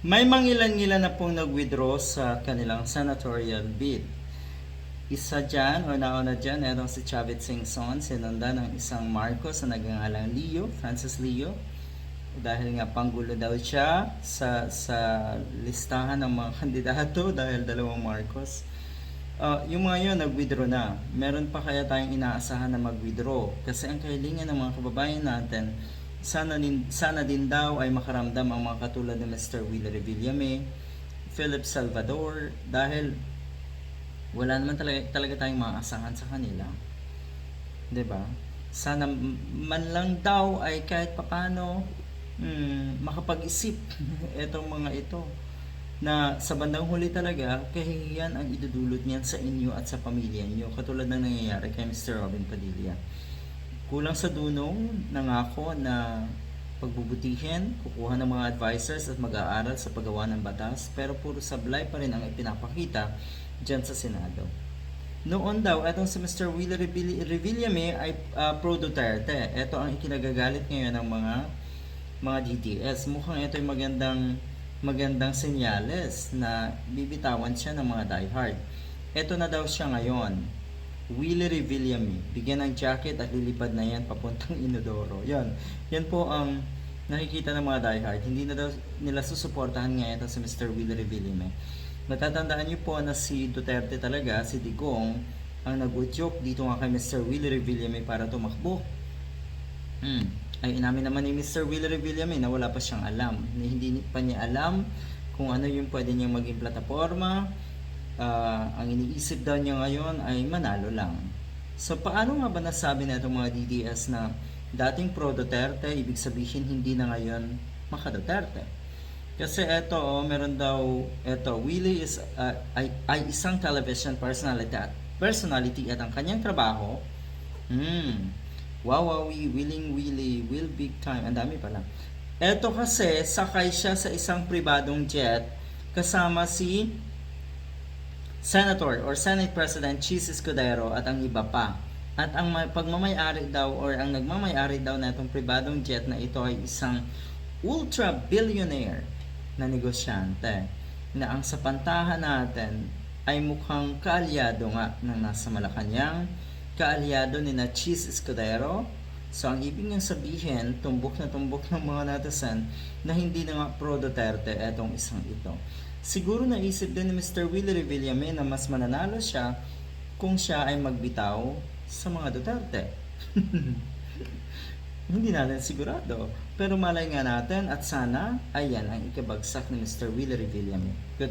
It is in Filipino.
May mangilan-ngilan na pong nag-withdraw sa kanilang senatorial bid. Isa dyan, o nauna dyan, etong si Chavit Singson, sinunda ng isang Marcos na nagangalang Leo, Francis Leo. Dahil nga panggulo daw siya sa, sa listahan ng mga kandidato dahil dalawang Marcos. Ah, yung mga yun, nag-withdraw na. Meron pa kaya tayong inaasahan na mag-withdraw. Kasi ang kahilingan ng mga kababayan natin, sana din, sana din daw ay makaramdam ang mga katulad ni Mr. Willie Revillame, Philip Salvador, dahil wala naman talaga, talaga tayong maasahan sa kanila. ba? Sana m- man lang daw ay kahit papano mm, makapag-isip etong mga ito na sa bandang huli talaga kahihiyan ang idudulot niyan sa inyo at sa pamilya niyo katulad ng nangyayari kay Mr. Robin Padilla. Kulang sa dunong nangako na pagbubutihin, kukuha ng mga advisors at mag-aaral sa paggawa ng batas pero puro sablay pa rin ang ipinapakita dyan sa Senado. Noon daw, etong si Mr. Willie Revill- Revillame ay ah, pro Duterte. Ito ang ikinagagalit ngayon ng mga mga DTS. Mukhang ito ay magandang magandang senyales na bibitawan siya ng mga diehard. Ito na daw siya ngayon. Willie Revillame. Bigyan ng jacket at lilipad na yan papuntang Inodoro. Yan. Yan po ang nakikita ng mga diehard. Hindi na daw nila susuportahan nga ito si Mr. Willie Revillame. Natatandaan niyo po na si Duterte talaga, si Digong, ang nag-joke dito nga kay Mr. Willie Revillame para tumakbo. Hmm. Ay inamin naman ni Mr. Willie Revillame na wala pa siyang alam. Na hindi pa niya alam kung ano yung pwede niyang maging plataforma. Ah, ang iniisip daw niya ngayon ay manalo lang. So paano nga ba nasabi na itong mga DDS na dating pro Duterte, ibig sabihin hindi na ngayon maka Duterte? Kasi eto, oh, meron daw, eto, Willie is, ah, ay, ay isang television personality at, personality at ang kanyang trabaho, hmm, Wawawi, Willing Willie, Will Big Time, ang dami pala. Eto kasi, sakay siya sa isang pribadong jet kasama si Senator or Senate President Chis Escudero at ang iba pa. At ang may- pagmamayari daw or ang nagmamayari daw na itong pribadong jet na ito ay isang ultra billionaire na negosyante na ang sa pantahan natin ay mukhang kaalyado nga ng nasa Malacanang, kaalyado ni na Chis Escudero. So ang ibig niyang sabihin, tumbok na tumbok ng mga netizen na hindi na nga pro Duterte etong isang ito. Siguro naisip din ni Mr. Willie Revillame na mas mananalo siya kung siya ay magbitaw sa mga Duterte. Hindi natin sigurado. Pero malay nga natin at sana ayan ang ikabagsak ni Mr. Willie Revillame. Good luck.